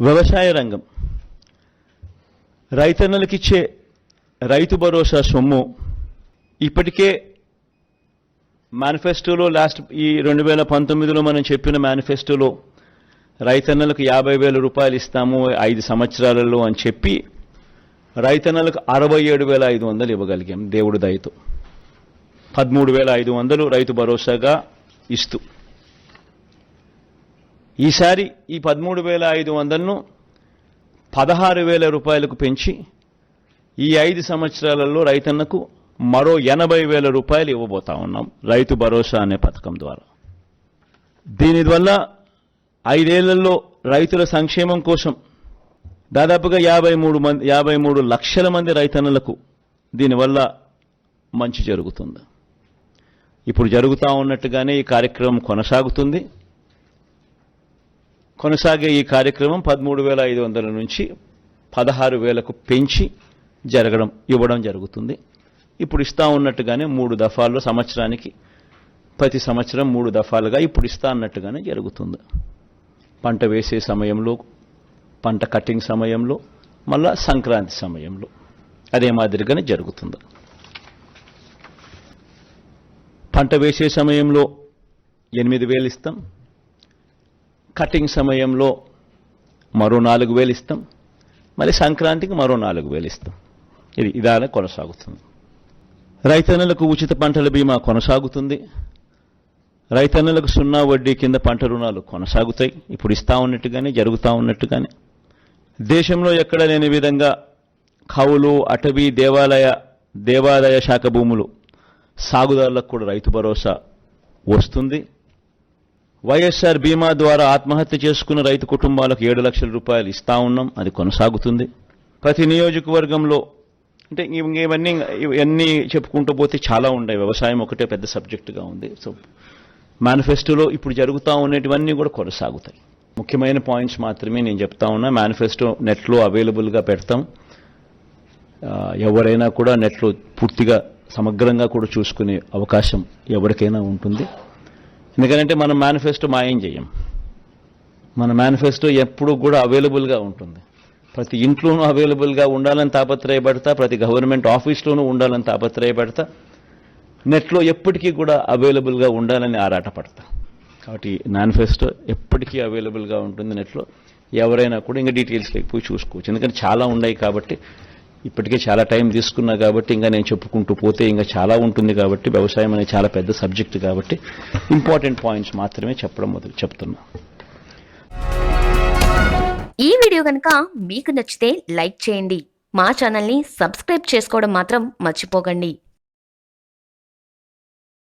వ్యవసాయ రంగం. రైతన్నలకిచ్చే రైతు భరోసా సొమ్ము ఇప్పటికే మేనిఫెస్టోలో లాస్ట్ ఈ రెండు వేల పంతొమ్మిదిలో మనం చెప్పిన మేనిఫెస్టోలో రైతన్నలకు యాభై వేల రూపాయలు ఇస్తాము ఐదు సంవత్సరాలలో అని చెప్పి రైతన్నలకు అరవై ఏడు వేల ఐదు వందలు ఇవ్వగలిగాం దేవుడి దయతో. పదమూడు వేల ఐదు వందలు రైతు భరోసాగా ఇస్తూ. ఈసారి ఈ పదమూడు వేల ఐదు వందలను పదహారు వేల రూపాయలకు పెంచి ఈ ఐదు సంవత్సరాలలో రైతన్నకు మరో ఎనభై వేల రూపాయలు ఇవ్వబోతా ఉన్నాం. రైతు భరోసా అనే పథకం ద్వారా. దీనివల్ల ఐదేళ్ళలో రైతుల సంక్షేమం కోసం దాదాపుగా యాభై మూడు మంది యాభై మూడు లక్షల మంది రైతన్నలకు దీనివల్ల మంచి జరుగుతుంది. ఇప్పుడు జరుగుతూ ఉన్నట్టుగానే ఈ కార్యక్రమం కొనసాగుతుంది. కొనసాగే ఈ కార్యక్రమం పదమూడు వేల ఐదు వందల నుంచి పదహారు వేలకు పెంచి జరగడం ఇవ్వడం జరుగుతుంది. ఇప్పుడు ఇస్తా ఉన్నట్టుగానే మూడు దఫాల్లో సంవత్సరానికి ప్రతి సంవత్సరం మూడు దఫాలుగా ఇప్పుడు ఇస్తా అన్నట్టుగానే జరుగుతుంది. పంట వేసే సమయంలో పంట కటింగ్ సమయంలో మళ్ళా సంక్రాంతి సమయంలో అదే మాదిరిగానే జరుగుతుంది. పంట వేసే సమయంలో ఎనిమిది వేలు ఇస్తాం కటింగ్ సమయంలో మరో నాలుగు వేలు ఇస్తాం. మళ్ళీ సంక్రాంతికి మరో నాలుగు వేలు ఇస్తాం. ఇది ఇదానే కొనసాగుతుంది. రైతన్నులకు ఉచిత పంటల బీమా కొనసాగుతుంది. రైతన్నులకు సున్నా వడ్డీ కింద పంట రుణాలు కొనసాగుతాయి. ఇప్పుడు ఇస్తా ఉన్నట్టుగానే జరుగుతూ ఉన్నట్టుగానే. దేశంలో ఎక్కడ లేని విధంగా కవులు అటవీ దేవాలయ దేవాలయ శాఖ భూములు సాగుదారులకు కూడా రైతు భరోసా వస్తుంది. వైఎస్ఆర్ బీమా ద్వారా ఆత్మహత్య చేసుకున్న రైతు కుటుంబాలకు ఏడు లక్షల రూపాయలు ఇస్తా ఉన్నాం. అది కొనసాగుతుంది. ప్రతి నియోజకవర్గంలో అంటే ఇవన్నీ ఇవన్నీ చెప్పుకుంటూ పోతే చాలా ఉన్నాయి వ్యవసాయం ఒకటే పెద్ద సబ్జెక్టుగా ఉంది. సో మేనిఫెస్టోలో ఇప్పుడు జరుగుతూ ఉండేటివన్నీ కూడా కొనసాగుతాయి. ముఖ్యమైన పాయింట్స్ మాత్రమే నేను చెప్తా ఉన్నా. మేనిఫెస్టో నెట్లో అవైలబుల్గా పెడతాం. ఎవరైనా కూడా నెట్లో పూర్తిగా సమగ్రంగా కూడా చూసుకునే అవకాశం ఎవరికైనా ఉంటుంది. ఎందుకంటే మనం మేనిఫెస్టో మాయం చేయం. మన మేనిఫెస్టో ఎప్పుడు కూడా అవైలబుల్గా ఉంటుంది. ప్రతి ఇంట్లోనూ అవైలబుల్గా ఉండాలని తాపత్రయపడతా ప్రతి గవర్నమెంట్ ఆఫీస్లోనూ ఉండాలని తాపత్రయపడతా నెట్లో ఎప్పటికీ కూడా అవైలబుల్గా ఉండాలని ఆరాటపడతా. కాబట్టి మేనిఫెస్టో ఎప్పటికీ అవైలబుల్గా ఉంటుంది నెట్లో. ఎవరైనా కూడా ఇంకా డీటెయిల్స్ లేకపోయి చూసుకోవచ్చు. ఎందుకంటే చాలా ఉన్నాయి కాబట్టి ఇప్పటికే చాలా టైం తీసుకున్నా కాబట్టి ఇంకా నేను చెప్పుకుంటూ పోతే ఇంకా చాలా ఉంటుంది కాబట్టి వ్యవసాయం అనేది చాలా పెద్ద సబ్జెక్ట్ కాబట్టి ఇంపార్టెంట్ పాయింట్స్ మాత్రమే చెప్పడం మొదలు చెప్తున్నా. ఈ వీడియో కనుక మీకు నచ్చితే లైక్ చేయండి. మా ఛానల్ని సబ్స్క్రైబ్ చేసుకోవడం మాత్రం మర్చిపోకండి.